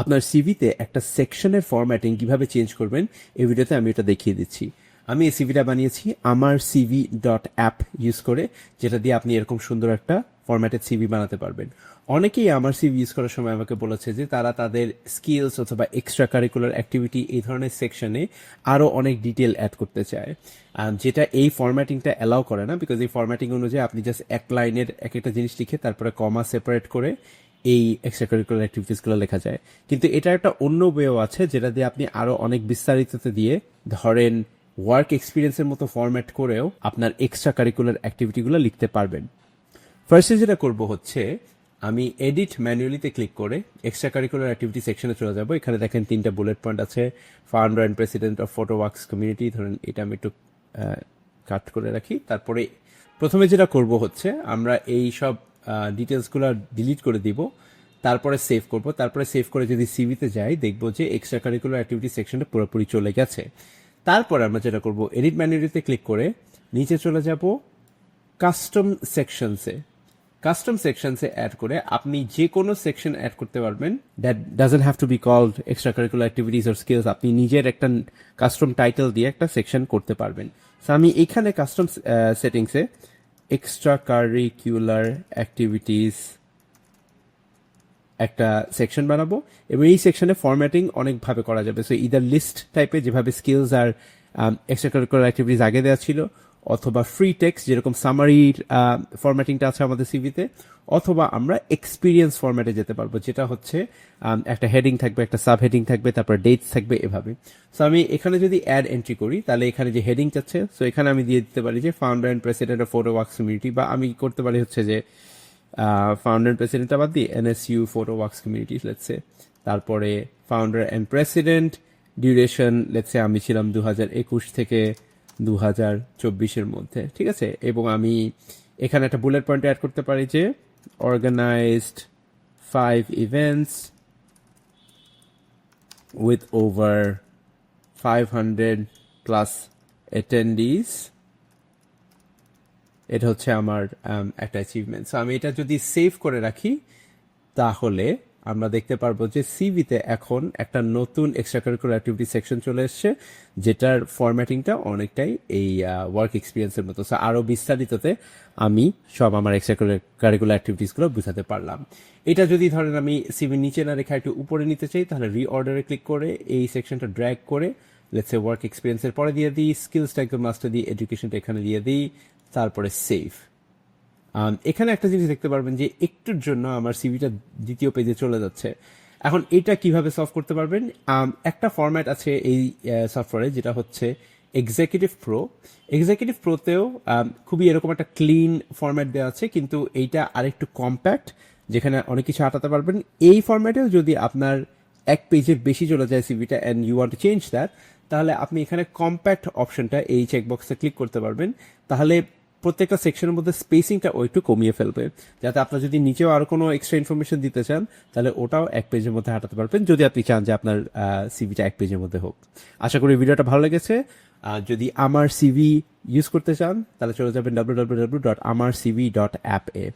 আপনার সিভিতে একটা সেকশনের ফরম্যাটিং কীভাবে চেঞ্জ করবেন, এই ভিডিওতে আমি এটা দেখিয়ে দিচ্ছি। আমি এই সিভিটা বানিয়েছি আমার সিভি ডট অ্যাপ ইউজ করে, যেটা দিয়ে আপনি এরকম সুন্দর একটা ফরম্যাটেড সিভি বানাতে পারবেন। অনেকেই আমার সিভি ইউজ করার সময় আমাকে বলেছে যে তারা তাদের স্কিলস অথবা এক্সট্রা কারিকুলার অ্যাক্টিভিটি এই ধরনের সেকশনে আরও অনেক ডিটেল অ্যাড করতে চায়। যেটা এই ফরম্যাটিংটা অ্যালাউ করে না বিকজ এই ফরম্যাটিং অনুযায়ী আপনি জাস্ট এক লাইনের এক একটা জিনিস লিখে তারপরে কমা সেপারেট করে এই এক্সট্রা কারিকুলার অ্যাক্টিভিটিসগুলো লেখা যায়। কিন্তু এটা একটা অন্য ওয়েও আছে, যেটা দিয়ে আপনি আরও অনেক বিস্তারিততে দিয়ে ধরেন ওয়ার্ক এক্সপিরিয়েন্সের মতো ফরম্যাট করেও আপনার এক্সট্রা কারিকুলার অ্যাক্টিভিটিগুলো লিখতে পারবেন। ফার্স্টে যেটা করব হচ্ছে, আমি এডিট ম্যানুয়ালিতে ক্লিক করে এক্সট্রা কারিকুলার অ্যাক্টিভিটি সেকশনে চলে যাব। এখানে দেখেন তিনটা বুলেট পয়েন্ট আছে। Founder and president of photo works community ধরেন এটা আমি একটু কাট করে রাখি। তারপরে প্রথমে যেটা করব হচ্ছে, আমরা এই সব ডিটেলসগুলো ডিলিট করে দিব, তারপরে সেভ করব। তারপরে সেভ করে যদি সিভিতে যাই, দেখব যে এক্সট্রা কারিকুলার অ্যাক্টিভিটি সেকশনটা পুরোপুরি চলে গেছে। তারপরে আমরা যেটা করব এডিট ম্যানুয়ালিতে ক্লিক করে নিচে চলে যাব কাস্টম সেকশনসে কাস্টম সেকশনসে অ্যাড করে আপনি যে কোনো সেকশন অ্যাড করতে পারবেন। That doesn't have to be called extra curricular activities or skills আপনি নিজের একটা কাস্টম টাইটেল দিয়ে একটা সেকশন করতে পারবেন। সো আমি এখানে কাস্টম সেটিংসে এক্সট্রা কারিকুলার অ্যাক্টিভিটিস একটা সেকশন বানাবো এবং এই সেকশনে ফরম্যাটিং অনেকভাবে করা যাবে। সো ইদার লিস্ট টাইপে যেভাবে স্কিলস আর এক্সট্রা কারিকুলার অ্যাক্টিভিটিস আগে দেওয়া ছিল অথবা ফ্রি টেক্সট যেরকম সামারির ফরম্যাটিংটা আছে আমাদের সিভিতে অথবা আমরা এক্সপিরিয়েন্স ফরম্যাটে যেতে পারব, যেটা হচ্ছে একটা হেডিং থাকবে, একটা সাব হেডিং থাকবে, তারপর ডেটস থাকবে, এভাবে। সো আমি এখানে যদি অ্যাড এন্ট্রি করি, তাহলে এখানে যে হেডিং চাচ্ছে সো এখানে আমি দিয়ে দিতে পারি যে founder and president of photo works community বা আমি করতে পারি হচ্ছে যে ফাউন্ডার অ্যান্ড প্রেসিডেন্ট বাদ দিয়ে এনএসইউ ফটো ওয়ার্কস কমিউনিটি লেটসে তারপরে ফাউন্ডার অ্যান্ড প্রেসিডেন্ট ডিউরেশন লেটসে আমি ছিলাম দু হাজার একুশ থেকে দু হাজার চব্বিশের মধ্যে ঠিক আছে? এবং আমি এখানে একটা বুলেট পয়েন্ট অ্যাড করতে পারি যে organized five events with over 500 plus attendees. এটা হচ্ছে আমার um, একটা অ্যাচিভমেন্ট সো আমি এটা যদি সেভ করে রাখি তাহলে আমরা দেখতে পারব যে সিভিতে এখন একটা নতুন এক্সট্রা কারিকুলার অ্যাক্টিভিটি সেকশন চলে এসছে যেটার ফরম্যাটিংটা অনেকটাই এই ওয়ার্ক এক্সপিরিয়েন্সের মতো। সো আরও বিস্তারিততে আমি সব আমার এক্সট্রা কারিকুলার অ্যাক্টিভিটিসগুলো বুঝাতে পারলাম। এটা যদি ধরেন আমি সিভির নিচে না রেখে একটু উপরে নিতে চাই তাহলে রিঅর্ডারে ক্লিক করে এই সেকশনটা ড্র্যাগ করে লেটস এ ওয়ার্ক এক্সপিরিয়েন্সের পরে দিয়ে দিই স্কিলসটা একদম মাস্টার দিই এডুকেশনটা এখানে দিয়ে দিই তারপরে আম, এখানে একটা জিনিস দেখতে পারবেন যে একটুর জন্য আমার সিভিটা দ্বিতীয় পেজে চলে যাচ্ছে। এখন এটা কীভাবে সলভ করতে পারবেন? একটা ফরম্যাট আছে এই সফটওয়্যারে যেটা হচ্ছে এক্সিকিউটিভ প্রো এক্সিকিউটিভ প্রোতেও খুবই এরকম একটা ক্লিন ফরম্যাট দেওয়া আছে, কিন্তু এইটা আরেকটু কম্প্যাক্ট যেখানে অনেক কিছু আটাতে পারবেন। এই ফরম্যাটেও যদি আপনার এক পেজের বেশি চলে যায় সিভিটা and you want change that তাহলে আপনি এখানে কম্প্যাক্ট অপশনটা এই চেকবক্সে ক্লিক করতে পারবেন। তাহলে প্রত্যেকটা সেকশনের মধ্যে স্পেসিংটা একটু কমিয়ে ফেলবে। যাতে আপনার যদি নিচেও আরও কোনো এক্সট্রা ইনফরমেশন দিতে চান, তাহলে ওটাও এক পেজের মধ্যে হাঁটাতে পারবেন, যদি আপনি চান যে আপনার সিভিটা এক পেজের মধ্যে হোক। আশা করি ভিডিওটা ভালো লেগেছে। যদি আমার সিভি ইউজ করতে চান, তাহলে চলে যাবেন ডাব্লিউ ডাব্লিউ ডাব্লিউ ডট আমার সিভি ডট অ্যাপ এ